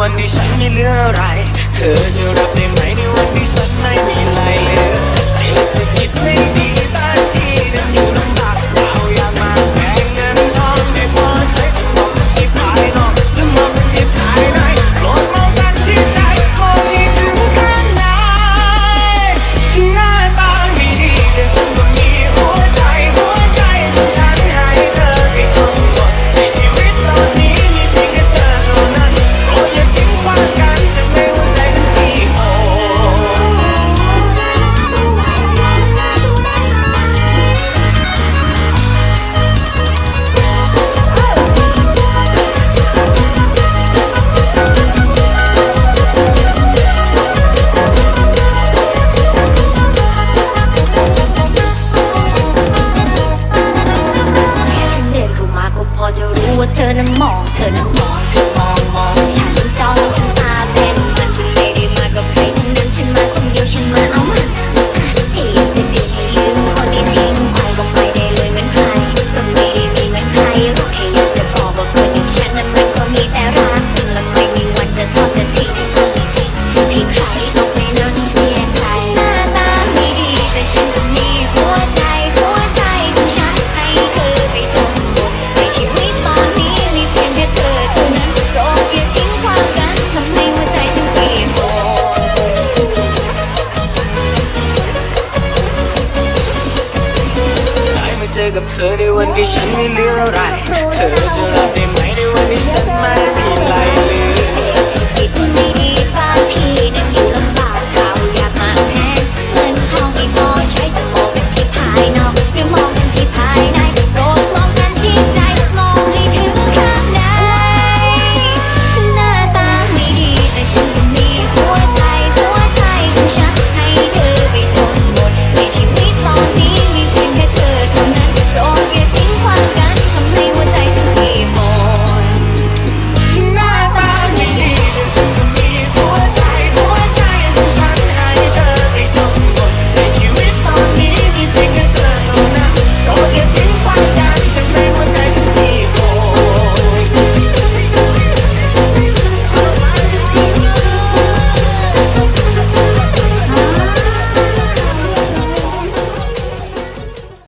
วันที่ฉันไม่เหลืออะไร เธอจะรับได้ไหมในวันที่ฉัน turn up more. อกับเธอในวันที่ฉันไม่เหลืออะไร เธอจะรับ